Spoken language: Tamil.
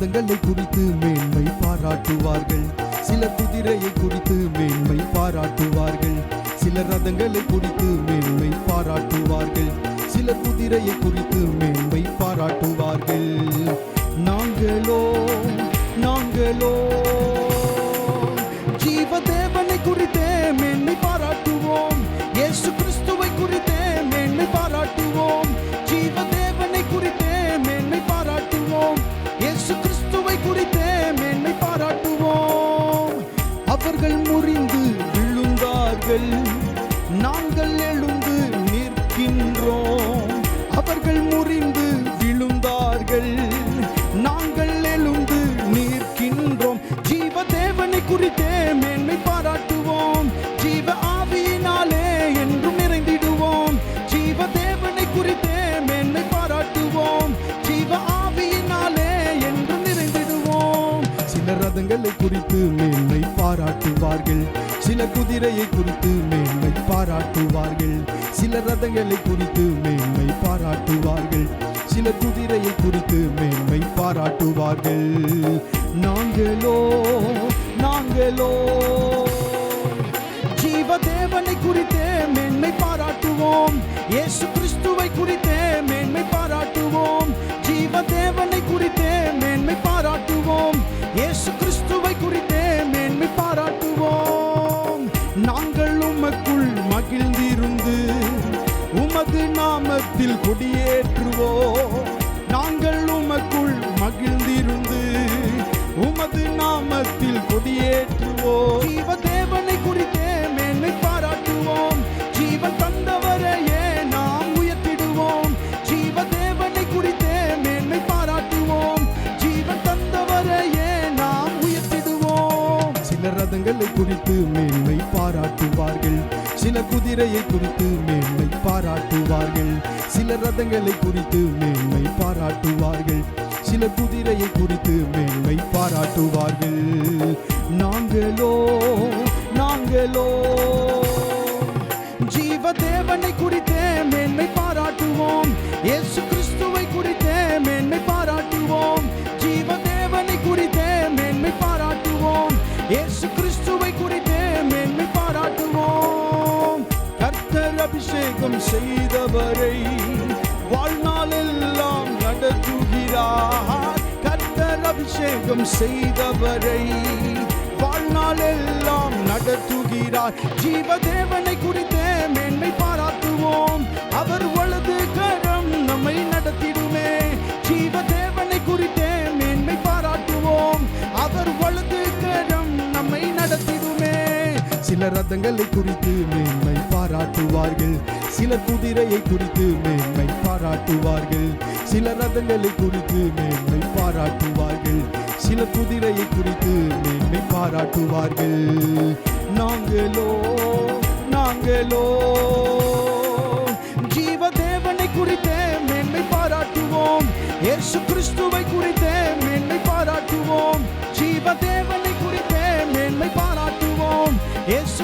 வேதங்களை குறித்து மேன்மை பாராட்டுவார்கள். சில குதிரையை குறித்து மேன்மை பாராட்டுவார்கள். சில ரதங்களை குறித்து மேன்மை பாராட்டுவார்கள். சில குதிரையை குறித்து மேன்மை பாராட்டுவார்கள். நாங்களோ நாங்களோ ஜீவ தேவனை குறித்தே மேன்மை பாராட்டுவோம். இயேசு கிறிஸ்துவை குறித்தே மேன்மை பாராட்டு அவர்கள் முறிந்து விழுந்தார்கள். நாங்கள் எழுந்து நிற்கின்றோம். அவர்கள் முறிந்து விழுந்தார்கள். நாங்கள் எழுந்து நிற்கின்றோம். ஜீவ தேவனை குறித்தே மேன்மை பாராட்டுவோம். ஜீவ ஆவியினாலே என்றும் நிறைந்திடுவோம். ஜீவ தேவனை குறித்தே மேன்மை பாராட்டுவோம். ஜீவ ஆவியினாலே என்றும் நிறைந்திடுவோம். சில ரதங்களை குறித்து மேன்மை பாராட்டுவார்கள். சில குதிரையை குறித்து மேன்மை பாராட்டுவார்கள். சில ரதங்களை குறித்து மேன்மை பாராட்டுவார்கள். சில குதிரையை குறித்து மேன்மை பாராட்டுவார்கள். நாங்களோ நாங்களோ ஜீவ தேவனை குறித்தே நாமத்தில் கொடியேற்றுவோம். குணங்களை குறித்து மேன்மை பாராட்டுவார்கள். சில குதிரையை குறித்து மேன்மை பாராட்டுவார்கள். சில ரதங்களை குறித்து மேன்மை பாராட்டுவார்கள். சில குதிரையை குறித்து மேன்மை பாராட்டுவார்கள். நாங்களோ நாங்களோ அபிஷேகம் செய்தவரை வாழ்நாளெல்லாம் நடத்துகிறார். கர்த்தர் அபிஷேகம் செய்தவரை வாழ்நாளெல்லாம் நடத்துகிறார். ஜீவ தேவனை குறித்தே மேன்மை பார சில ரதங்களை குறித்து மேன்மை பாராட்டுவார்கள். சில குதிரையை குறித்து மேன்மை பாராட்டுவார்கள். சில ரதங்களை குறித்து மேன்மை பாராட்டுவார்கள். சில குதிரையை குறித்து மேன்மை பாராட்டுவார்கள். நாங்களோ நாங்களோ ஜீவ தேவனை குறித்தே மேன்மை பாராட்டுவோம். இயேசு கிறிஸ்துவை குறித்தே மேன்மை பாராட்டுவோம். ஜீவ தேவ Esse